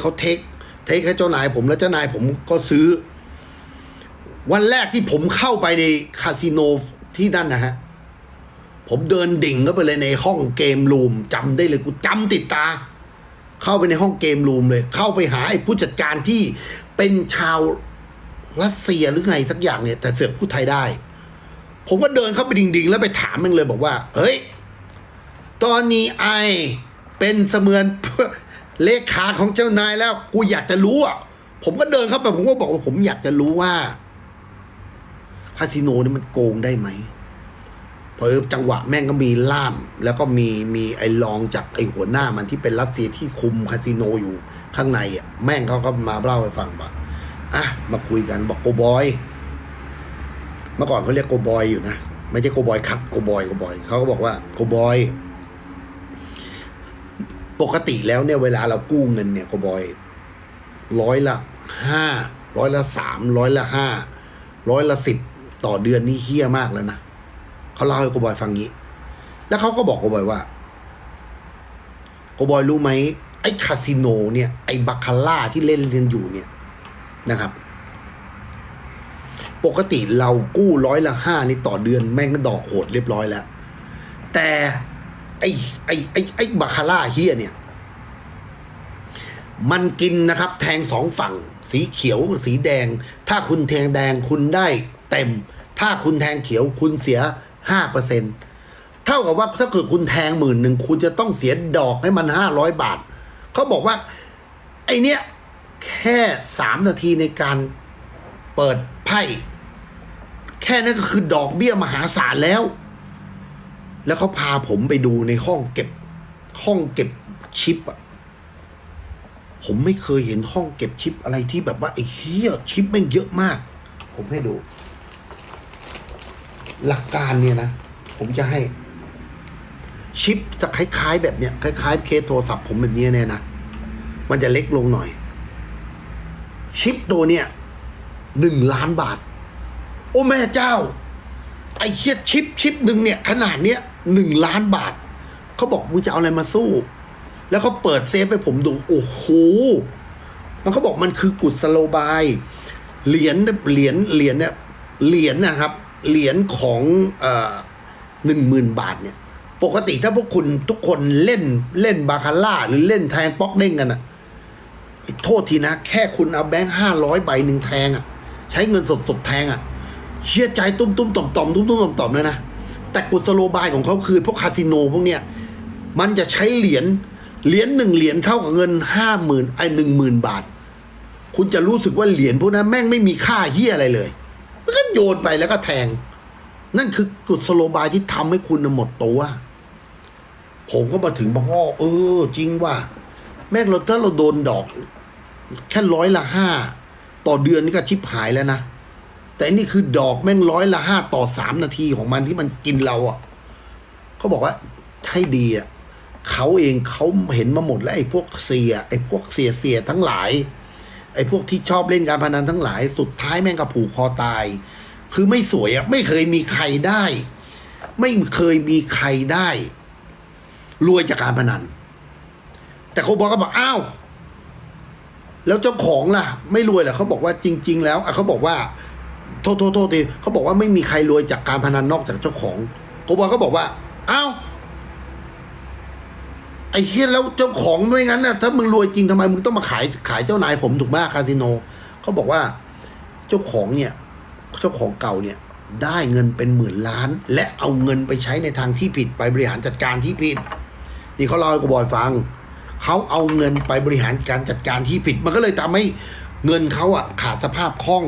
เขาเทคเทคให้เจ้านายผมแล้วเจ้านายผมก็ซื้อ วันแรกที่ผมเข้าไปในคาสิโนที่นั่นนะฮะ ผมเดินดิ่งเข้าไปเลยในห้องเกมรูมจำได้เลยกูจำติดตา เข้าไปในห้องเกมรูมเลย เข้าไปหาไอ้ผู้จัดการที่เป็นชาวรัสเซียหรือไงสักอย่างเนี่ย แต่เสือกพูดไทยได้ ผมก็เดินเข้าไปดิ่งๆ แล้วไปถามมันเลยบอกว่า เฮ้ย ตอนนี้ไอเป็นเสมือน เลขาของเจ้านายแล้ว กูอยากจะรู้อะผมก็เดินเข้าไปผมก็บอกว่าผมอยากจะรู้ว่าคาสิโนนี่มันโกงได้ไหมเพอจังหวะแม่งก็มีล่าม แล้วก็มีมีไอ้รองจากไอ้หัวหน้ามันที่เป็นรัสเซียที่คุมคาสิโนอยู่ข้างในอะแม่งเขาก็มาเล่าให้ฟังบอกอะมาคุยกันบอกโกบอยเมื่อก่อนเขาเรียกโกบอยอยู่นะไม่ใช่โกบอยคัดโกบอยโกบอยเขาก็บอกว่าโกบอย ปกติแล้วเนี่ยเวลาเรากู้เงินเนี่ยโกบอยร้อยละห้าร้อยละสามร้อยละห้าร้อยละสิบต่อเดือนนี่เฮี้ยมากแล้วนะเขาเล่าให้โกบอยฟังงี้ แล้วเขาก็บอกโกบอยว่าโกบอยรู้ไหมไอ้คาสิโนเนี่ยไอ้บาคาร่าที่เล่นเล่นอยู่เนี่ยนะครับ ปกติเรากู้ร้อยละห้านี่ต่อเดือนแม่งก็ดอกโหดเรียบร้อยแล้ว แต่ไอ้ไอ้ไอ้ไอ้บาคาร่าเฮียเนี่ย มันกินนะครับแทงสองฝั่ง สีเขียวสีแดง ถ้าคุณแทงแดงคุณได้เต็ม ถ้าคุณแทงเขียวคุณเสียห้าเปอร์เซ็นเท่ากับว่าถ้าเกิดคุณแทงหมื่นหนึ่งคุณจะต้องเสียดอกให้มันห้าร้อยบาท เขาบอกว่า ไอเนี้ยแค่สามนาทีในการเปิดไพ่ แค่นั้นก็คือดอกเบี้ยมหาศาลแล้ว แล้วเขาพาผมไปดูในห้องเก็บห้องเก็บชิปอะ ผมไม่เคยเห็นห้องเก็บชิปอะไรที่แบบว่าไอ้เหี้ยชิปแม่งเยอะมาก ผมให้ดู หลักการเนี่ยนะ ผมจะให้ ชิปจะคล้าย ๆ แบบเนี้ยคล้าย ๆ เคสโทรศัพท์ผมแบบเนี้ยเนี่ยนะ มันจะเล็กลงหน่อย ชิปตัวเนี้ยหนึ่งล้านบาท โอ้แม่เจ้า ไอ้เชียชิปชิปหนึ่งเนี่ย ขนาดเนี้ยหนึ่งล้านบาท เขาบอกมึงจะเอาอะไรมาสู้ แล้วเขาเปิดเซฟให้ผมดูโอ้โหมันเขาบอกมันคือกุศโลบาย เหรียญเหรียญเหรียญเนี่ยเหรียญนะครับ เหรียญของหนึ่งหมื่นบาทเนี่ย ปกติถ้าพวกคุณทุกคนเล่นเล่นบาคาร่า หรือเล่นแทงป๊อกเด้งกันอะโทษทีนะ แค่คุณเอาแบงค์ห้าร้อยใบหนึ่งแทงอะใช้เงินสดสดแทงอะเชื่อใจตุ้มตุ้มต่อมต่อมตุ้มตุ้มต่อมต่อมเลยนะแต่กุศโลบายของเขาคือพวกคาสิโนพวกเนี้ยมันจะใช้เหรียญ เหรียญหนึ่งเหรียญเท่ากับเงินห้าหมื่นไอหนึ่งหมื่นบาท คุณจะรู้สึกว่าเหรียญพวกนั้นแม่งไม่มีค่าเฮียอะไรเลยแล้วก็โยนไปแล้วก็แทง นั่นคือกุศโลบายที่ทำให้คุณหมดตัว ผมก็มาถึงบอกว่าเออ จริงว่า แม่งเราถ้าเราโดนดอก แค่ร้อยละห้าต่อเดือนนี่ก็ชิบหายแล้วนะ แต่นี่คือดอกแม่งร้อยละห้าต่อสามนาทีของมันที่มันกินเราอะเขาบอกว่าให้ดีอะ เขาเองเขาเห็นมาหมดแล้วไอ้พวกเสียไอ้พวกเสียเสียทั้งหลาย ไอ้พวกที่ชอบเล่นการพนันทั้งหลาย สุดท้ายแม่งก็ผูกคอตาย คือไม่สวยอะไม่เคยมีใครได้ ไม่เคยมีใครได้ รวยจากการพนัน แต่เขาบอกก็บอกอ้าวแล้วเจ้าของล่ะ ไม่รวยเหรอเขาบอกว่าจริง ๆ แล้วเขาบอกว่าโทษโทษโทษทีเขาบอกว่าไม่มีใครรวยจากการพนันนอกจากเจ้าของโกบอยก็บอกว่าอ้าว ไอ้เฮียแล้วเจ้าของไม่งั้นนะถ้ามึงรวยจริงทำไมมึงต้องมาขายขายเจ้านายผมถูกไหมคาสิโนเขาบอกว่าเจ้าของเนี่ย เจ้าของเก่าเนี่ยได้เงินเป็นหมื่นล้าน และเอาเงินไปใช้ในทางที่ผิดไปบริหารจัดการที่ผิด นี่เขาเล่าให้กบอยฟังเขาเอาเงินไปบริหารการจัดการที่ผิด มันก็เลยทำให้เงินเขาอะขาดสภาพคล่อง